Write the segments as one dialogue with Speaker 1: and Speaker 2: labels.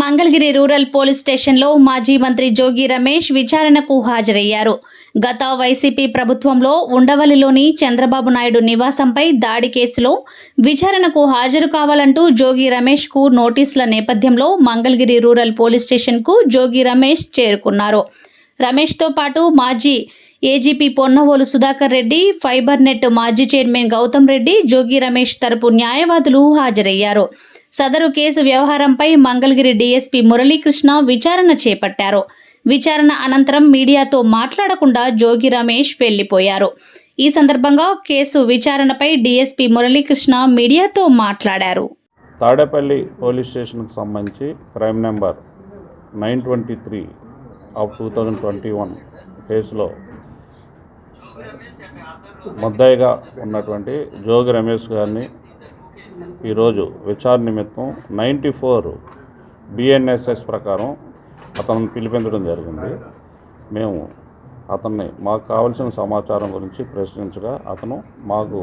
Speaker 1: Mangalagiri rural police స్టేషన్లో మాజీ మంత్రి జోగి రమేష్ విచారణకు హాజరయ్యారు. గత వైసీపీ ప్రభుత్వంలో ఉండవల్లిలోని చంద్రబాబు నాయుడు నివాసంపై దాడి కేసులో విచారణకు హాజరు కావాలంటూ జోగి రమేష్కు నోటీసుల నేపథ్యంలో మంగళగిరి రూరల్ పోలీస్ స్టేషన్కు జోగి రమేష్ చేరుకున్నారు. రమేష్తో పాటు మాజీ AGP Ponnavolu Sudhakar Reddy fibre net మాజీ చైర్మన్ గౌతమ్ రెడ్డి జోగి రమేష్ తరపు న్యాయవాదులు హాజరయ్యారు. సదరు కేసు వ్యవహారంపై మంగళగిరి డీఎస్పీ మురళీకృష్ణ విచారణ చేపట్టారు. విచారణ అనంతరం మీడియాతో మాట్లాడకుండా జోగి రమేష్ వెళ్ళిపోయారు ఈ సందర్భంగా కేసు విచారణపై డీఎస్పీ మురళీకృష్ణ మీడియాతో మాట్లాడారు.
Speaker 2: తాడేపల్లి పోలీస్ స్టేషన్కి సంబంధించి crime number nine twenty three of two thousand twenty one కేసులో ముద్దాయిగా ఉన్నటువంటి జోగి రమేష్ గారిని ఈరోజు విచారణ నిమిత్తం నైంటీ ఫోర్ బిఎన్ఎస్ఎస్ ప్రకారం అతను పిలిపించడం జరిగింది. మేము అతన్ని మాకు కావలసిన సమాచారం గురించి ప్రశ్నించగా అతను మాకు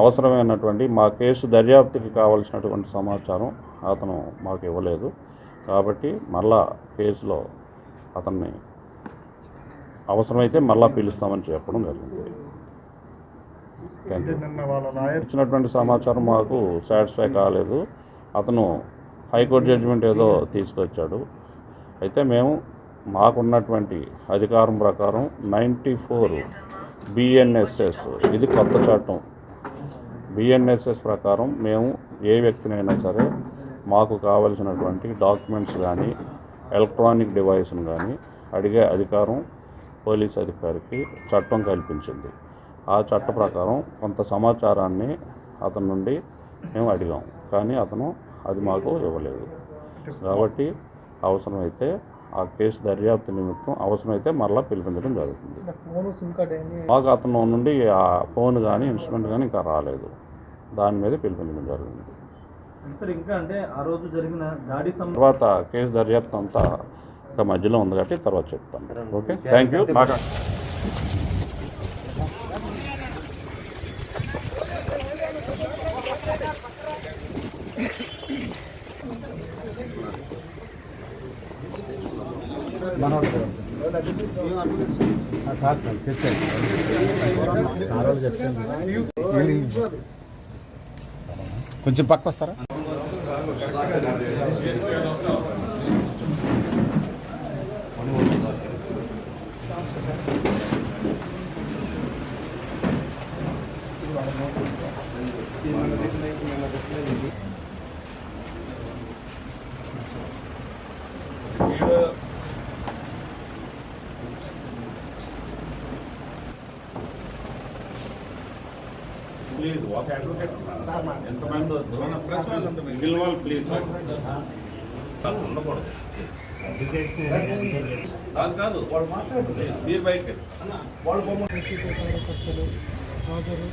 Speaker 2: అవసరమైనటువంటి మా కేసు దర్యాప్తుకి కావలసినటువంటి సమాచారం అతను మాకు ఇవ్వలేదు. కాబట్టి మళ్ళా కేసులో అతన్ని అవసరమైతే మళ్ళా పిలుస్తామని చెప్పడం జరిగింది థ్యాంక్ యూ
Speaker 3: నిన్న వాళ్ళ లాయర్
Speaker 2: ఇచ్చినటువంటి సమాచారం మాకు సాటిస్ఫై కాలేదు. అతను హైకోర్టు జడ్జిమెంట్ ఏదో తీసుకొచ్చాడు. అయితే మేము మాకున్నటువంటి అధికారం ప్రకారం నైంటీ ఫోర్ బిఎన్ఎస్ఎస్ ఇది కొత్త చట్టం. బిఎన్ఎస్ఎస్ ప్రకారం మేము ఏ వ్యక్తినైనా సరే మాకు కావలసినటువంటి డాక్యుమెంట్స్ కానీ ఎలక్ట్రానిక్ డివైస్ను కానీ అడిగే అధికారం పోలీస్ అధికారికి చట్టం కల్పించింది. ఆ చట్ట ప్రకారం కొంత సమాచారాన్ని అతని నుండి మేము అడిగాం. కానీ అతను అది మాకు ఇవ్వలేదు. కాబట్టి అవసరమైతే ఆ కేసు దర్యాప్తు నిమిత్తం అవసరమైతే మరలా పిలిపించడం జరుగుతుంది. మాకు అతను నుండి ఆ ఫోన్ కానీ ఇన్స్ట్రుమెంట్ కానీ ఇంకా రాలేదు. దాని మీద పిలిపించడం జరిగింది
Speaker 4: సార్ ఇంకా అంటే ఆ రోజు జరిగిన దాడి సం
Speaker 2: తర్వాత కేసు దర్యాప్తు అంతా ఇంకా మధ్యలో ఉంది కాబట్టి తర్వాత చెప్తాను. ఓకే? Thank you.
Speaker 4: కాదు సార్ చెప్పాను చెప్తాను కొంచెం పక్క వస్తారా?
Speaker 2: ప్లీజ్ ఒక అడ్వకేట్ ఎంతమంది మిగిలిన వాళ్ళు ప్లీజ్ ఉండకూడదు. కాదు కాదు. మీరు బయటకి
Speaker 3: హాజరు